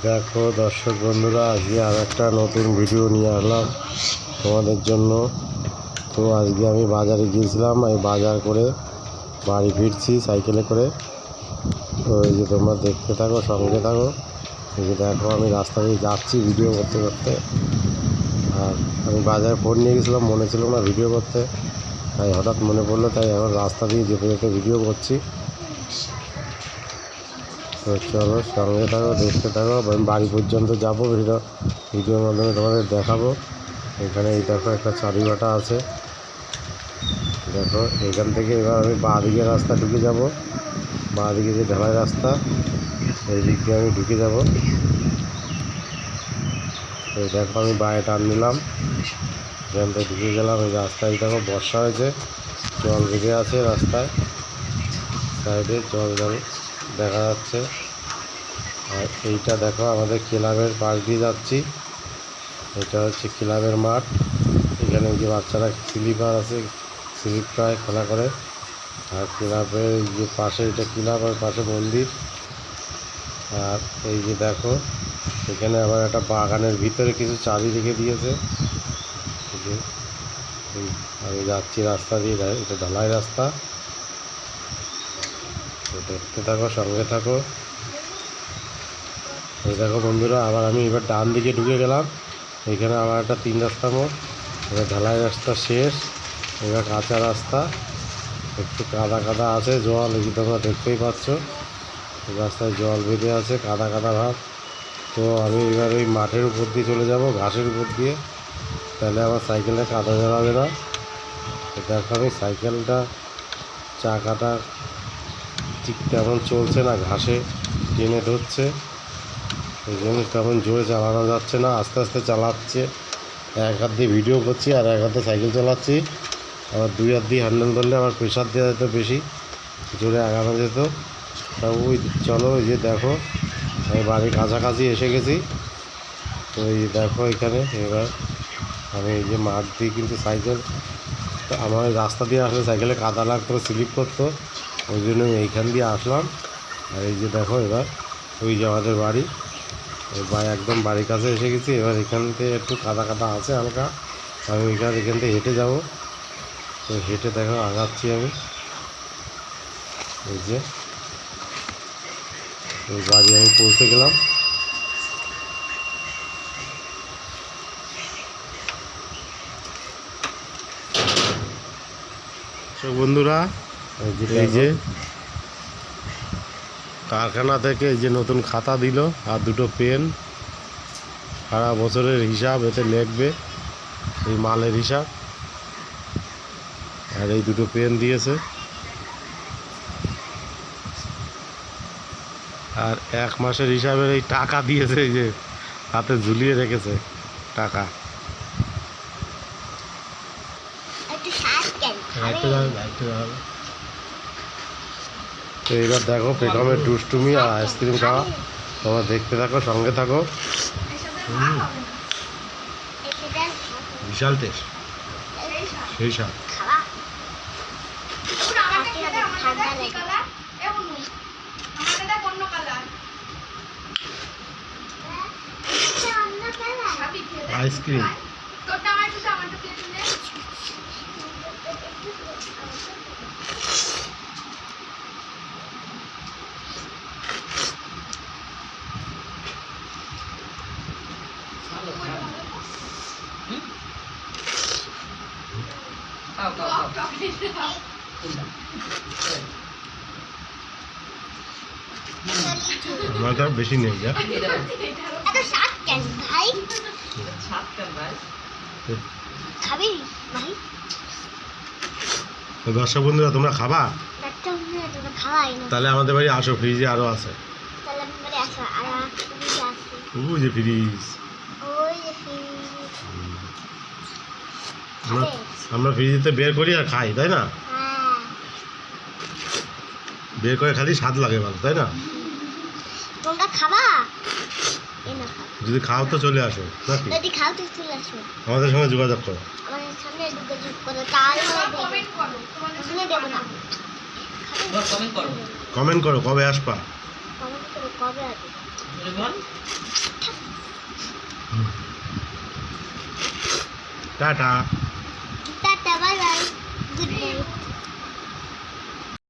দেখো দর্শক বন্ধুরা, আজকে আর একটা নতুন ভিডিও নিয়ে আসলাম তোমাদের জন্য। তো আজকে আমি বাজারে গিয়েছিলাম এই বাজার করে বাড়ি ফিরছি সাইকেলে করে। তো এই যে তোমরা দেখতে থাকো, সঙ্গে থাকো। এই যে দেখো, আমি রাস্তা দিয়ে যাচ্ছি ভিডিও করতে করতে। আর আমি বাজারে ফোন নিয়ে গেছিলাম, মনে ছিল না ভিডিও করতে। তাই হঠাৎ মনে পড়ল, তাই এখন রাস্তা দিয়ে যেতে যেতে ভিডিও করছি। তো চলো সঙ্গে থাকো, দেখতে থাকো আমি বাড়ি পর্যন্ত যাব ভিডিও, ভিডিওর মাধ্যমে তোমাদের দেখাবো। এখানে এই দেখো একটা চারিবাটা আছে। দেখো, এখান থেকে এবার আমি বাঁ দিকে রাস্তা ঢুকে যাব। বাঁ দিকে যে ঢালাই রাস্তা, এই দিক দিয়ে আমি ঢুকে যাব। এই দেখো, আমি বায়ে টান নিলাম এখান থেকে ঢুকে গেলাম, এই রাস্তায় দেখো বর্ষা হয়েছে। জল বেঁধে আছে রাস্তায়। সাইডে জল জল দেখা যাচ্ছে। আর এইটা দেখো, আমাদের ক্লাবের পাশ দিয়ে যাচ্ছি। এটা হচ্ছে ক্লাবের মাঠ। এখানে যে বাচ্চারা স্লিপার আছে, স্লিপ খায় খেলা করে। আর ক্লাবের যে পাশে, এটা ক্লাব আর পাশে মন্দির। আর এই যে দেখো, এখানে আবার একটা বাগানের ভিতরে কিছু চাবি রেখে দিয়েছে। আমি যাচ্ছি রাস্তা দিয়ে এটা ঢালাই রাস্তা। দেখতে থাকো সঙ্গে থাকো। এই দেখো বন্ধুরা, আবার আমি এবার ডান দিকে ঢুকে গেলাম। এখানে আবার একটা তিন রাস্তা মোড়। এবার ঢালাই রাস্তা শেষ। এবার কাঁচা রাস্তা। একটু কাদা কাদা আছে জল, এই তোমরা দেখতেই পাচ্ছ। রাস্তায় জল বেঁধে আছে, কাদা কাদা ভাব। তো আমি এবার ওই মাঠের উপর দিয়ে চলে যাব, ঘাসের উপর দিয়ে। তাহলে আমার সাইকেলে কাদা জড়াবে না। দেখো আমি সাইকেলটা চাকাটা ঠিক তেমন চলছে না, ঘাসে টেনে ধরছে। ওই জন্য তেমন জোরে চালানো যাচ্ছে না, আস্তে আস্তে চালাচ্ছে। এক হাত দিয়ে ভিডিও করছি আর এক হাতে সাইকেল চালাচ্ছি। আবার দুই হাত দিয়ে হ্যান্ডেল ধরলে আমার প্রেশার দেওয়া যেত বেশি, জোরে আগানো যেত। তা ওই চলো ওই যে দেখো, আমি বাড়ির কাছাকাছি এসে গেছি। তো এই দেখো এখানে, এবার আমি এই যে মাঠ দিয়ে কিন্তু সাইকেল আমার রাস্তা দিয়ে আসলে সাইকেলে কাদা লাগতো, স্লিপ করতো। ওই জন্য এইখান দিয়ে আসলাম। আর এই যে দেখো এবার, ওই যে আমাদের বাড়ি। বা একদম বাড়ির কাছে এসে গেছি। এবার এখান থেকে একটু কাদা কাদা আছে হালকা। আমি এখানে এখান থেকে হেঁটে যাব। তো হেঁটে দেখো আগাচ্ছি আমি। এই যে ওই বাড়ি আমি পৌঁছে গেলাম। বন্ধুরা এই যে কারখানা থেকে এই যে নতুন খাতা দিল আর দুটো পেন। সারা বছরের হিসাব এতে লিখবে এই মালের হিসাব। আর এই দুটো পেন দিয়েছে। আর এক মাসের হিসাবের এই টাকা দিয়েছে এই যে হাতে ঝুলিয়ে রেখেছে টাকা। একটু তো এবার দেখো পেখমের দুষ্টুমি আর আইসক্রিম খাওয়া। তোমরা দেখতে থাকো সঙ্গে থাকো। বিশাল টেস্ট। সেই সাথ আইসক্রিম। আর বেশি নেই যা। ভাই? দর্শক বন্ধুরা তোমরা খাবা? তাহলে আমাদের বাড়ি আসো ফ্রিজে আছে। আর ওই যে ফিরিজ। আমরা আমরা ফ্রিজেতে বের করি আর খাই তাই না? হ্যাঁ। বের করে খালি স্বাদ লাগে ভালো তাই না? তোমরা খাবা? এ না খাও। যদি খাও তো চলে আসো নাকি? যদি খাও তো চলে আসো। আমাদের সঙ্গে যোগাযোগ করো। আমাদের সামনে যোগাযোগ করো তাহলে ওখানে দেবো না। কমেন্ট করো। কমেন্ট করো কবে আসবা? কমেন্ট করো কবে হবে টাটা।